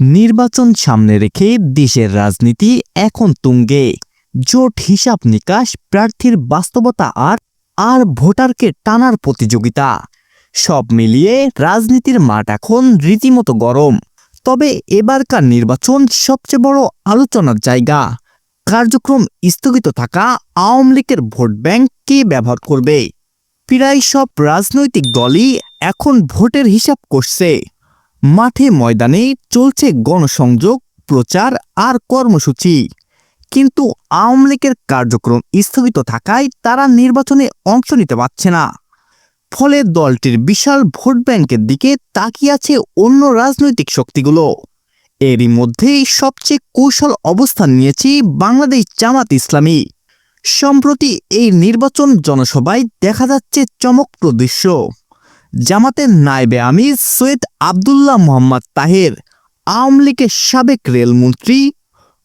নির্বাচন সামনে রেখে দেশের রাজনীতি এখন তুঙ্গে। জোট হিসাব নিকাশ, প্রার্থীর বাস্তবতা আর আর ভোটারকে টানার প্রতিযোগিতা। সব মিলিয়ে রাজনীতির মাঠ এখন রীতিমতো গরম। তবে এবারকার নির্বাচন সবচেয়ে বড় আলোচনার জায়গা। কার্যক্রম স্থগিত থাকা আওয়ামী লীগের ভোট ব্যাংক কে ব্যবহার করবে? প্রায় সব রাজনৈতিক দলই এখন ভোটের হিসাব করছে মাঠে ময়দানে চলছে গণসংযোগ, প্রচার আর কর্মসূচি। কিন্তু আওয়ামী লীগের কার্যক্রম স্থগিত থাকায় তারা নির্বাচনে অংশ নিতে পারছে না। ফলে দলটির বিশাল ভোট ব্যাংকের দিকে তাকিয়ে আছে অন্য রাজনৈতিক শক্তিগুলো। এরই মধ্যেই সবচেয়ে কৌশল অবস্থান নিয়েছে বাংলাদেশ জামাত ইসলামী। সম্প্রতি এই নির্বাচন জনসভায় দেখা যাচ্ছে চমকপ্রদ দৃশ্য। জামাতের নায়েবে আমির সৈয়দ আবদুল্লাহ মোহাম্মদ তাহের, আওয়ামী লীগের সাবেক রেলমন্ত্রী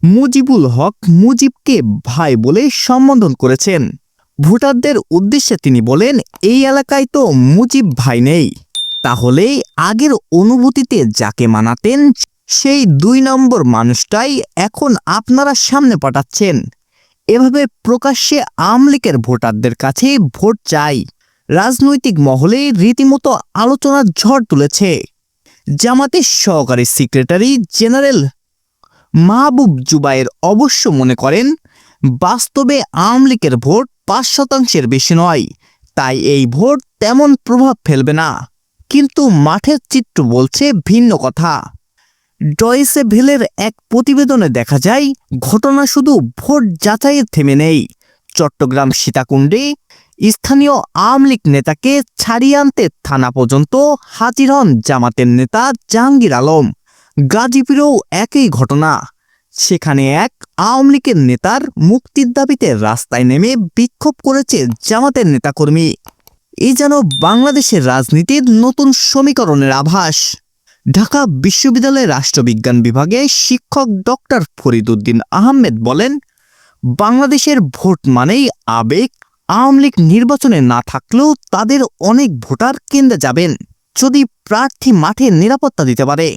মুজিবুল হক মুজিবকে ভাই বলে সম্বোধন করেছেন। ভোটারদের উদ্দেশ্যে তিনি বলেন, এই এলাকায় তো মুজিব ভাই নেই। তাহলে আগের অনুভূতিতে যাকে মানাতেন, সেই দুই নম্বর মানুষটাই এখন আপনারা সামনে পাঠাচ্ছেন। এভাবে প্রকাশ্যে আওয়ামী লীগের ভোটারদের কাছে ভোট চাই। রাজনৈতিক মহলে রীতিমতো আলোচনার ঝড় তুলেছে। জামাতের সহকারী সেক্রেটারি জেনারেল মাহবুব জুবাইর অবশ্য মনে করেন, বাস্তবে আওয়ামী লীগের ভোট পাঁচ শতাংশের বেশি নয়, তাই এই ভোট তেমন প্রভাব ফেলবে না। কিন্তু মাঠের চিত্র বলছে ভিন্ন কথা। ডয়েসে ভেলের এক প্রতিবেদনে দেখা যায়, ঘটনা শুধু ভোট যাচাইয়ের থেমে নেই। চট্টগ্রাম সীতাকুণ্ডে স্থানীয় আওয়ামী লীগ নেতাকে ছাড়িয়ে আনতে থানা পর্যন্ত হাজির হন জামাতের নেতা জাহাঙ্গীর আলম। গাজীপুরেও একই ঘটনা। সেখানে এক আওয়ামী লীগের নেতার মুক্তির দাবিতে রাস্তায় নেমে বিক্ষোভ করেছে জামাতের নেতাকর্মী। এই যেন বাংলাদেশের রাজনীতির নতুন সমীকরণের আভাস। ঢাকা বিশ্ববিদ্যালয়ের রাষ্ট্রবিজ্ঞান বিভাগে শিক্ষক ডক্টর ফরিদুদ্দিন আহমেদ বলেন, বাংলাদেশের ভোট মানেই আবেগ আওয়ামী লীগ নির্বাচনে না থাকলেও তাদের অনেক ভোটার কেন্দ্রে যাবেন যদি প্রার্থী মাঠে নিরাপত্তা দিতে পারে।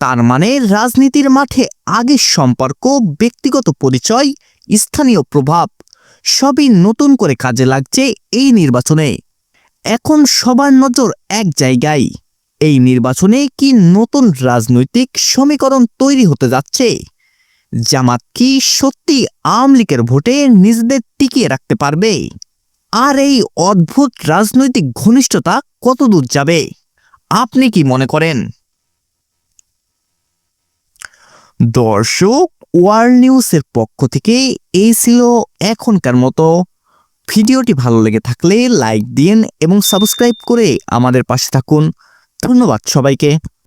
তার মানে রাজনীতির মাঠে আগের সম্পর্ক, ব্যক্তিগত পরিচয়, স্থানীয় প্রভাব সবই নতুন করে কাজে লাগছে এই নির্বাচনে। এখন সবার নজর এক জায়গায়। এই নির্বাচনে কি নতুন রাজনৈতিক সমীকরণ তৈরি হতে যাচ্ছে? জামাত কি সত্যি আওয়ামী লীগের ভোটে নিজেদের টিকিয়ে রাখতে পারবে? আর এই অদ্ভুত রাজনৈতিক ঘনিষ্ঠতা কতদূর যাবে? আপনি কি মনে করেন? দর্শক, ওয়ার্ল্ড নিউজের পক্ষ থেকে এই ছিল এখনকার মতো। ভিডিওটি ভালো লেগে থাকলে লাইক দিন এবং সাবস্ক্রাইব করে আমাদের পাশে থাকুন। ধন্যবাদ সবাইকে।